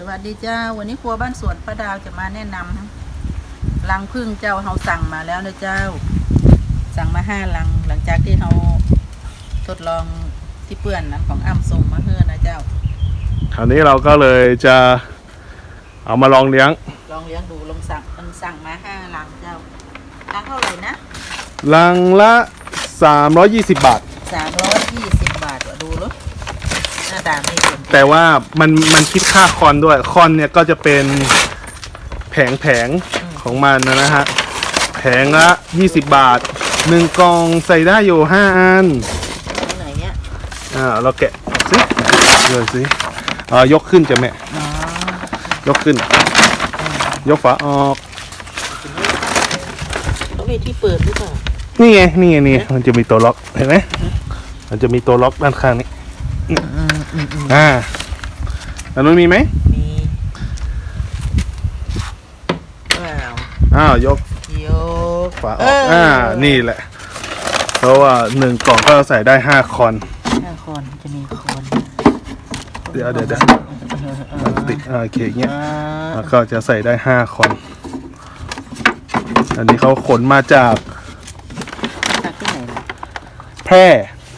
สวัสดีเจ้า วันนี้ครัวบ้านสวนป้าดาวจะมาแนะนำลังพึ่งเจ้าเราสั่งมาแล้วนะเจ้า สั่งมาห้าลัง หลังจากที่เราทดลองที่เปื่อนนั้นของอ้ำส่งมาเฮือนะเจ้า คราวนี้เราก็เลยจะเอามาลองเลี้ยง ลองเลี้ยงดูลองสั่งมันสั่งมาห้าลังเจ้าลังเท่าไหร่นะลังละ 320 บาทสามร้อยยี่สิบบาทว่ะดูรถ หน้าตาไม่สนแต่ว่ามันมันคิดค่าคอนด้วย คอนเนี่ยก็จะเป็นแผงแผงๆของมันนะฮะ แผงละ 20 บาท1กล่องใส่ได้อยู่5อัน ตรงไหนเนี่ยอ่าเราแกะออกสิเดี๋ยวสิอ่ายกขึ้นจะแม่ อ๋อยกขึ้น ยกฝาออก ต้องมีที่เปิดหรือเปล่านี่ไง นี่ไง นี่ไงมันจะมีตัวล็อก เห็นไหมมันจะมีตัวล็อกด้านข้างนี้ อืม อืมอืมอ่าแล้วนู้นมีไหมมีว้าวอ้าวยกยกฝาออกอ่านี่แหละ เพราะว่าหนึ่งกล่องก็ใส่ได้ห้าคอนห้าคนจะมีคนเดี๋ยวเดี๋ยวเดี๋ยวเออติดอ่าโอเคเงี้ยอ่าแล้วก็จะใส่ได้ห้าคอนอันนี้เขาขนมาจากจากที่ไหนล่ะแพร่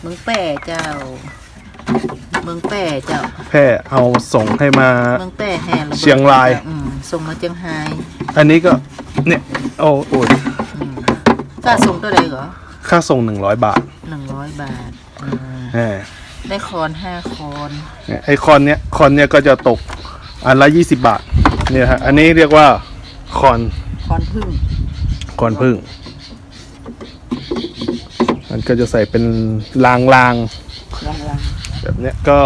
เมืองแป่เจ้า เมืองแป่เจ้าแพร่เอาส่งให้มา เมืองแป่แห่ระบิดเชียงราย อืมส่งมาเชียงรายอันนี้ก็เนี่ยโอ้โอ้ยกล้าส่งเท่าไหร่เหรอค่าส่งหนึ่งร้อยบาทหนึ่งร้อยบาทอืมแหมได้คอนห้าคอนเนี่ยไอคอนเนี้ยคอนเนี้ยก็จะตกอันละยี่สิบบาทเนี่ยฮะอันนี้เรียกว่าคอนคอนพึ่งคอนพึ่ง มันก็จะใส่เป็นรางรางลังลังๆ แบบเนี้ยก็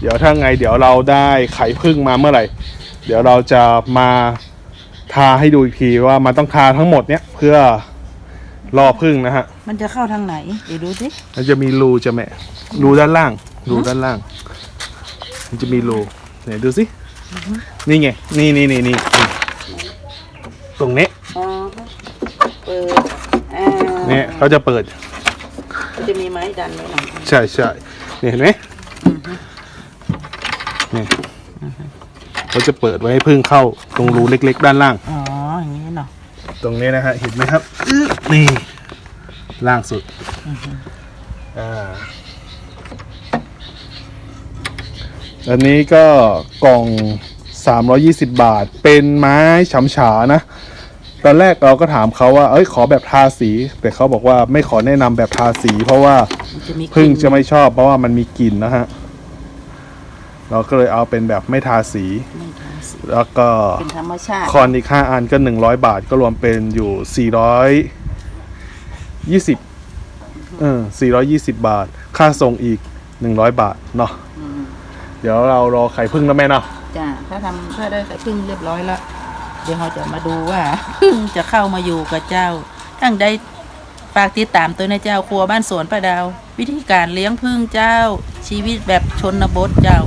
เดี๋ยวถ้าไงเดี๋ยวเราได้ไข่พึ่งมาเมื่อไหร่ เดี๋ยวเราจะมาทาให้ดูอีกทีว่ามันต้องทาทั้งหมดเนี้ยเพื่อล่อพึ่งนะฮะ มันจะเข้าทางไหน เดี๋ยวดูสิมันจะมีรูจะแม่รูด้านล่าง รูด้านล่าง มันจะมีรูไหนดูสิ นี่ไง นี่นี่นี่นี่นี่ตรงนี้ อ๋อเปิดอ่าเนี่ยเขาจะเปิด มันจะมีไม้ดันไว้หน่อยใช่ใช่เนี่ยเห็นไหมเนี่ยเขาจะเปิดไว้ให้พึ่งเข้าตรงรูเล็ก ๆ ด้านล่าง อ๋ออย่างนี้เนาะตรงนี้นะฮะเห็นไหมครับอื้อนี่ล่างสุดอ่าอันนี้ก็กล่อง 320 บาท เป็นไม้ฉำฉานะ ตอนแรกเราก็ถามเขาว่า เอ้ยขอแบบทาสี แต่เขาบอกว่าไม่ขอแนะนำแบบทาสี เพราะว่ามันจะมีพึ่งกลิ่นจะไม่ชอบ เพราะว่ามันมีกลิ่นนะฮะ เราก็เลยเอาเป็นแบบไม่ทาสี ไม่ทาสีแล้วก็ เป็นธรรมชาติคอนอีกห้าอันก็หนึ่งร้อยบาทก็รวมเป็นอยู่สี่ร้อยยี่สิบเออสี่ร้อยยี่สิบบาท ค่าส่งอีกหนึ่งร้อยบาทเนาะอืมเดี๋ยวเรารอไข่พึ่งแล้วแม่เนาะจ้าถ้าทำถ้าได้ไข่พึ่งเรียบร้อยแล้ว เดี๋ยวเราจะมาดูว่าพึ่งจะเข้ามาอยู่กับเจ้าตั้งได้ฝากติดตามตัวในเจ้าครัวบ้านสวนป้าดาว วิธีการเลี้ยงพึ่งเจ้าชีวิตแบบชนบทเจ้า